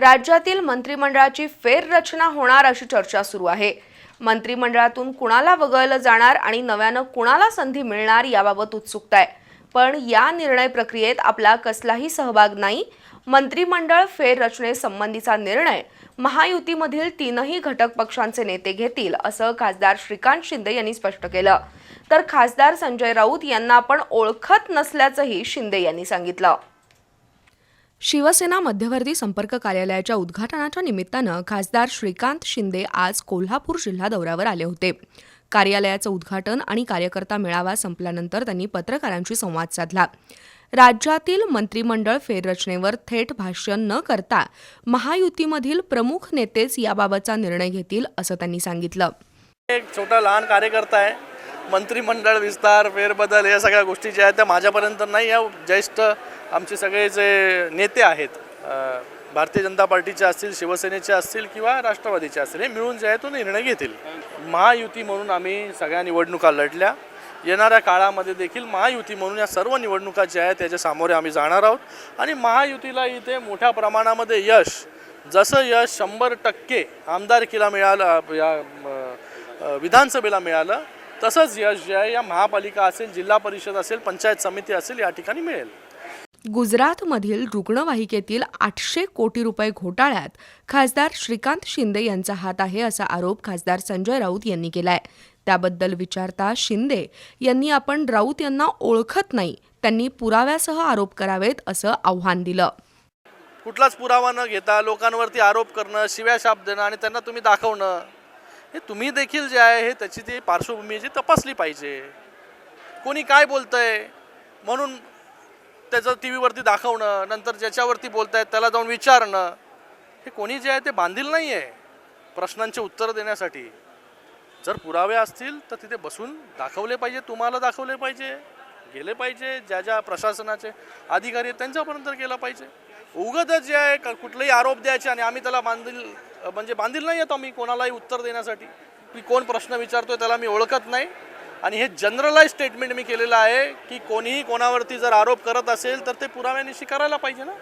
राज्यातील मंत्रिमंडळाची फेररचना होणार अशी चर्चा सुरू आहे. मंत्रिमंडळातून कुणाला वगळलं जाणार आणि नव्यानं कुणाला संधी मिळणार याबाबत उत्सुकता आहे. पण या निर्णय प्रक्रियेत आपला कसलाही सहभाग नाही. मंत्रिमंडळ फेररचनेसंबंधीचा निर्णय महायुतीमधील तीनही घटक पक्षांचे नेते घेतील असं खासदार श्रीकांत शिंदे यांनी स्पष्ट केलं. तर खासदार संजय राऊत यांना आपण ओळखत नसल्याचंही शिंदे यांनी सांगितलं. शिवसेना मध्यवर्ती संपर्क कार्यालयाच्या उद्घाटनाच्या निमित्तानं खासदार श्रीकांत शिंदे आज कोल्हापूर जिल्हा दौऱ्यावर आले होते. कार्यालयाचं उद्घाटन आणि कार्यकर्ता मेळावा संपल्यानंतर त्यांनी पत्रकारांशी संवाद साधला. राज्यातील मंत्रिमंडळ फेररचनेवर थेट भाष्य न करता महायुतीमधील प्रमुख नेतेच याबाबतचा निर्णय घेतील असं त्यांनी सांगितलं. एक छोटा लहान कार्यकर्ता आहे. मंत्रिमंडळ विस्तार फेरबदल या सगळ्या गोष्टी ज्या आहेत त्या माझ्यापर्यंत नाही. या ज्येष्ठ आमचे सगळे जे नेते आहेत भारतीय जनता पार्टीचे असतील शिवसेनेचे असतील किंवा राष्ट्रवादीचे असतील हे मिळून जे आहे तो निर्णय घेतील. महायुती म्हणून आम्ही सगळ्या निवडणुका लढल्या. येणाऱ्या काळामध्ये देखील महायुती म्हणून या सर्व निवडणुका ज्या आहेत त्याच्या सामोरे आम्ही जाणार आहोत. आणि महायुतीला इथे मोठ्या प्रमाणामध्ये यश जसं यश शंभर टक्के आमदारकीला मिळालं या विधानसभेला मिळालं तसंच यश जे आहे या महापालिका असेल जिल्हा परिषद असेल पंचायत समिती असेल या ठिकाणी मिळेल. गुजरातमधील रुग्णवाहिकेतील आठशे कोटी रुपये घोटाळ्यात खासदार श्रीकांत शिंदे यांचा हात आहे असा आरोप खासदार संजय राऊत यांनी केलाय. त्याबद्दल विचारता शिंदे यांनी आपण राऊत यांना ओळखत नाही त्यांनी पुराव्यासह आरोप करावेत असं आव्हान दिलं. कुठलाच पुरावा न घेता लोकांवरती आरोप करणं शिव्या शाप देणं आणि त्यांना तुम्ही दाखवणं हे तुम्ही देखील जे आहे हे त्याची ती पार्श्वभूमी जी तपासली पाहिजे. कोणी काय बोलतंय? म्हणून त्याचं टी व्हीवरती दाखवणं नंतर ज्याच्यावरती बोलतायत त्याला जाऊन विचारणं हे कोणी जे आहे ते बांधील नाही आहे प्रश्नांचे उत्तर देण्यासाठी. जर पुरावे असतील तर तिथे बसून दाखवले पाहिजे तुम्हाला दाखवले पाहिजे गेले पाहिजे ज्या ज्या प्रशासनाचे अधिकारी आहेत त्यांच्यापर्यंत गेलं पाहिजे. उगतच जे आहे कुठलेही आरोप द्यायचे आणि आम्ही त्याला बांधील म्हणजे बांधील नाही येतो मी कोणालाही उत्तर देण्यासाठी. की कोण प्रश्न विचारतोय त्याला मी ओळखत नाही. आणि हे जनरलाइज स्टेटमेंट मी केलेलं आहे की कोणीही कोणावरती जर आरोप करत असेल तर ते पुराव्यानिशी करायला पाहिजे ना?